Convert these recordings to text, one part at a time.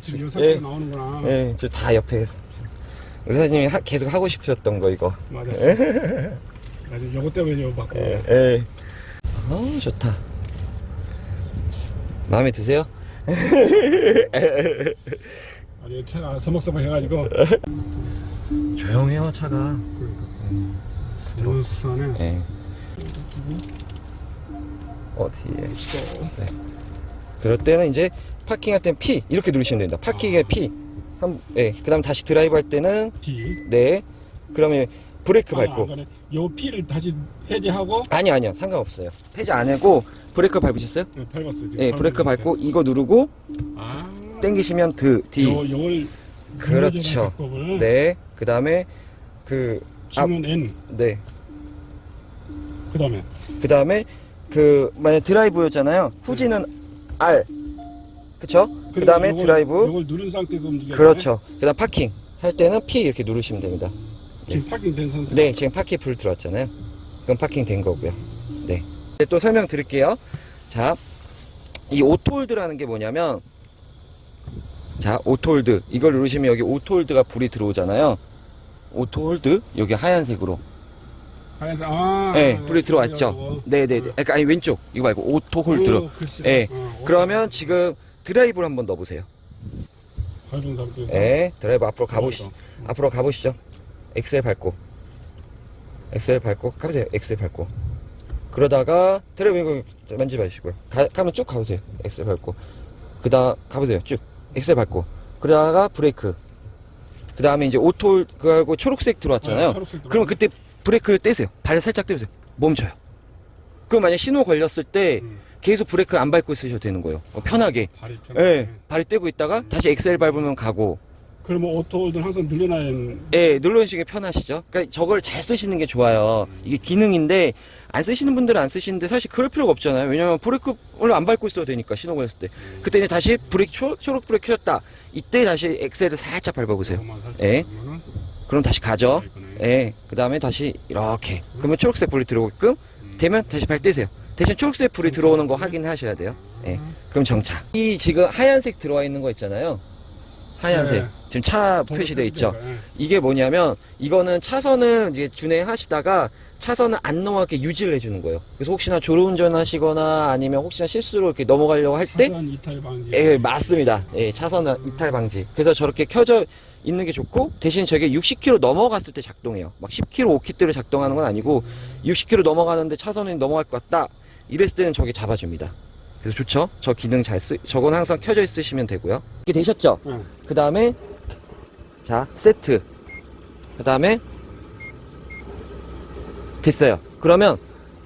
예, 지금 이 예, 나오는구나. 예, 저 다 옆에 의사님이 하- 계속 하고 싶으셨던 거 이거. 맞아. 아주 요거 때문에 요거 받고. 예, 예. 어, 좋다. 마음에 드세요? 아주 차가 서먹서먹 해가지고. 조용해요 차가. 부산에 예. 어디에? 네. 그럴 때는 이제 파킹할 때는 P 이렇게 누르시면 됩니다. 파킹에 P. 한, 예. 그다음 다시 드라이브 할 때는 D. 네. 그러면 브레이크 밟고. 아, 요 P를 다시 해제하고 아니 아니요 상관없어요. 해제 안 하고 브레이크 밟으셨어요? 네, 밟았어. 지금 예, 브레이크 밟고 밟고 이거 누르고 아. 당기시면 드 D. 요 요걸 그렇죠. 네. 네. 그다음에 그 G는 N. 네. 그다음에 그다음에 그 만약 드라이브였잖아요. 후지는 R. 그쵸? 그 다음에 요걸- 드라이브. 요걸 누른 상태에서 움직여. 그렇죠. 그 다음 파킹 할 때는 P 이렇게 누르시면 됩니다. 지금 파킹 된 상태. 네, 지금 파킹 불 들어왔잖아요. 그럼 파킹 된 거고요. 네. 이제 또 설명 드릴게요. 자, 이 오토홀드라는 게 뭐냐면, 자, 오토홀드. 이걸 누르시면 여기 오토홀드가 불이 들어오잖아요. 오토홀드, 여기 하얀색으로. 하얀색. 아. 네, 아, 불이 들어왔죠. 이거. 네네 네. 그러니까 아니, 왼쪽. 이거 말고 오토홀드로. 어, 글쎄. 예. 어, 그러면 지금 드라이브를 한번 넣어보세요. 밟은 상태에서. 네, 드라이브 앞으로 가보시, 들어가서. 앞으로 가보시죠. 엑셀 밟고. 엑셀 밟고, 가보세요. 엑셀 밟고. 그러다가, 드라이브 이거 만지지 마시고요. 가, 가면 쭉 가보세요. 엑셀 밟고. 그 다음, 가보세요. 쭉. 엑셀 밟고. 그러다가 브레이크. 그 다음에 이제 오토, 그하고 초록색 들어왔잖아요. 아, 초록색 그러면. 그때 브레이크를 떼세요. 발을 살짝 떼보세요. 멈춰요. 그럼 만약 신호 걸렸을 때 음. 계속 브레이크 안 밟고 있으셔도 되는 거예요. 어, 편하게. 발이 예. 편하네. 발이 떼고 있다가 다시 엑셀 밟으면 가고. 그러면 오토홀드는 항상 눌려놔야 예, 눌러주시기 편하시죠? 그러니까 저걸 잘 쓰시는 게 좋아요. 이게 기능인데, 안 쓰시는 분들은 안 쓰시는데, 사실 그럴 필요가 없잖아요. 왜냐면 브레이크를 안 밟고 있어도 되니까, 신호 걸렸을 때. 그때 이제 다시 브레이크, 초, 초록 브레이크 켜졌다. 이때 다시 엑셀을 살짝 밟아보세요. 살짝 예. 누르면은 그럼 다시 가죠. 브레이크네. 예, 그 다음에 다시 이렇게. 그러면 초록색 불이 들어오게끔 되면 다시 발 떼세요. 대신 초록색 불이 들어오는 거 확인하셔야 돼요. 예. 그럼 정차. 이 지금 하얀색 들어와 있는 거 있잖아요. 하얀색. 네. 지금 차 표시되어 있죠. 예. 이게 뭐냐면 이거는 차선을 이제 준행하시다가 차선을 안 넘어가게 유지를 해주는 거예요. 그래서 혹시나 졸음운전 하시거나 아니면 혹시나 실수로 이렇게 넘어가려고 할 때, 차선 이탈 방지. 예, 맞습니다. 예, 차선 이탈 방지. 그래서 저렇게 켜져 있는 게 좋고 대신 저게 60km 넘어갔을 때 작동해요. 막 10km, 5km로 작동하는 건 아니고 60km 넘어가는데 차선이 넘어갈 것 같다. 이랬을 때는 저게 잡아줍니다. 그래서 좋죠? 저 기능 잘 쓰, 저건 항상 켜져 있으시면 되고요. 이게 되셨죠? 예. 그 다음에 자 세트 그 다음에 됐어요 그러면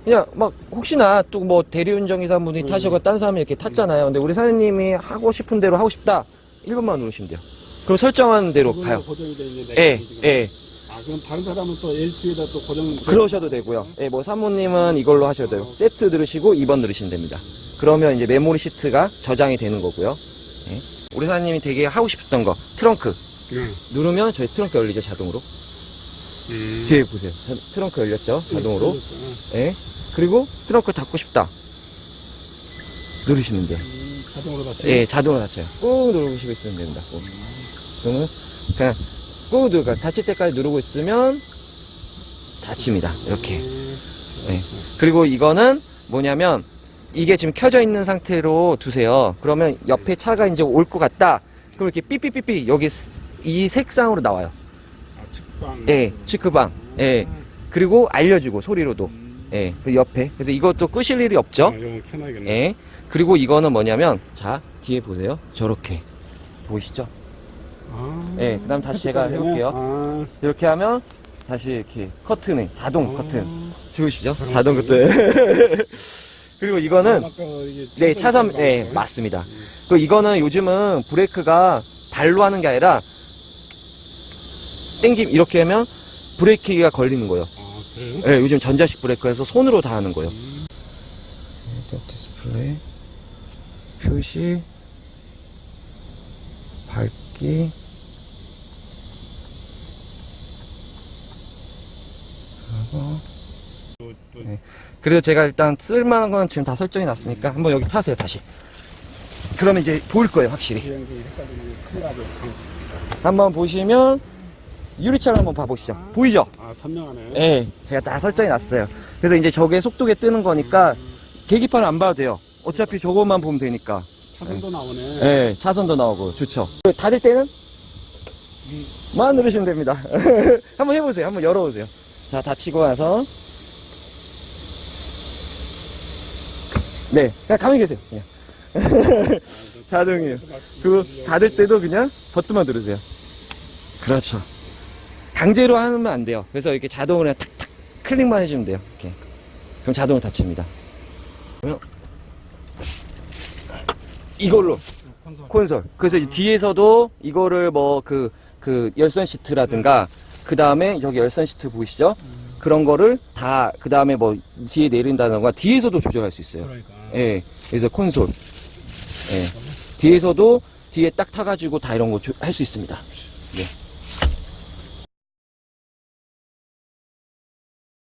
그냥 막 혹시나 또 뭐 대리운전 기사 분이 음. 타시고 딴 사람이 이렇게 탔잖아요 근데 우리 사장님이 하고 싶은 대로 하고 싶다 1분만 누르시면 돼요 그럼 설정하는 대로 그걸로 가요 고정이 돼 있는데. 예. 예. 아 그럼 다른 사람은 또 L2에다 또 고정. 그러셔도 되고요 예, 뭐 사모님은 이걸로 하셔도 돼요 세트 누르시고 2번 누르시면 됩니다 그러면 이제 메모리 시트가 저장이 되는 거고요 예. 우리 사장님이 되게 하고 싶었던 거 트렁크 예. 누르면 저희 트렁크 열리죠 자동으로 음. 뒤에 보세요. 자- 트렁크 열렸죠? 자동으로. 예. 예. 그리고 트렁크 닫고 싶다. 누르시면 돼요. 음, 자동으로 닫혀. 예, 자동으로 닫혀요. 꾹 누르시고 있으면 됩니다. 꾹. 그러면 그냥 꾹 누르니까 닫힐 때까지 누르고 있으면 닫힙니다. 이렇게. 예. 그리고 이거는 뭐냐면 이게 지금 켜져 있는 상태로 두세요. 그러면 옆에 차가 이제 올 것 같다. 그럼 이렇게 삐삐삐삐 여기 스- 이 색상으로 나와요. 아, 측방. 예, 치크방. 예. 그리고 알려주고 소리로도. 예, 그 옆에. 그래서 이것도 끄실 일이 없죠? 아, 이거 켜놔야겠네. 예. 그리고 이거는 뭐냐면, 자, 뒤에 보세요. 저렇게. 보이시죠? 아. 예, 그 다음 다시 제가 해볼게요. 아. 이렇게 하면, 다시 이렇게 커튼이, 자동 커튼. 좋으시죠? 자동 자동 커튼. 그리고 이거는, 아까 이게 네, 차선, 예, 방향. 맞습니다. 그 이거는 요즘은 브레이크가 발로 하는 게 아니라, 땡김, 이렇게 하면 브레이크가 걸리는 거예요. 아, 그래요? 예, 요즘 전자식 브레이크에서 손으로 다 하는 거예요. 음. 디스플레이, 표시, 밝기, 네. 그래서 제가 일단 쓸만한 건 지금 다 설정해 놨으니까 한번 여기 타세요, 다시. 그러면 이제 보일 거예요, 확실히. 한번 보시면 유리창을 한번 봐보시죠. 보이죠? 아, 선명하네. 예, 제가 다 설정해 놨어요. 그래서 이제 저게 속도계 뜨는 거니까 계기판을 안 봐도 돼요. 어차피 저것만 보면 되니까. 차선도 나오네. 예, 차선도 나오고 좋죠. 닫을 때는 만 누르시면 됩니다. 한번 해보세요. 한번 열어보세요. 자, 닫히고 나서 네, 그냥 가만히 계세요. 그냥. 자동이에요. 그 닫을 때도 그냥 버튼만 누르세요. 그렇죠. 강제로 하면 안 돼요. 그래서 이렇게 자동으로 그냥 탁탁 클릭만 해주면 돼요. 이렇게. 그럼 자동으로 닫힙니다. 그러면 이걸로 콘솔. 콘솔. 그래서 뒤에서도 이거를 뭐 그 그 열선 시트라든가 그 다음에 여기 열선 시트 보이시죠? 그런 거를 다 그 다음에 뭐 뒤에 내린다던가 뒤에서도 조절할 수 있어요. 그러니까. 예. 그래서 콘솔. 예. 뒤에서도 뒤에 딱 타가지고 다 이런 거 할 수 있습니다. 네.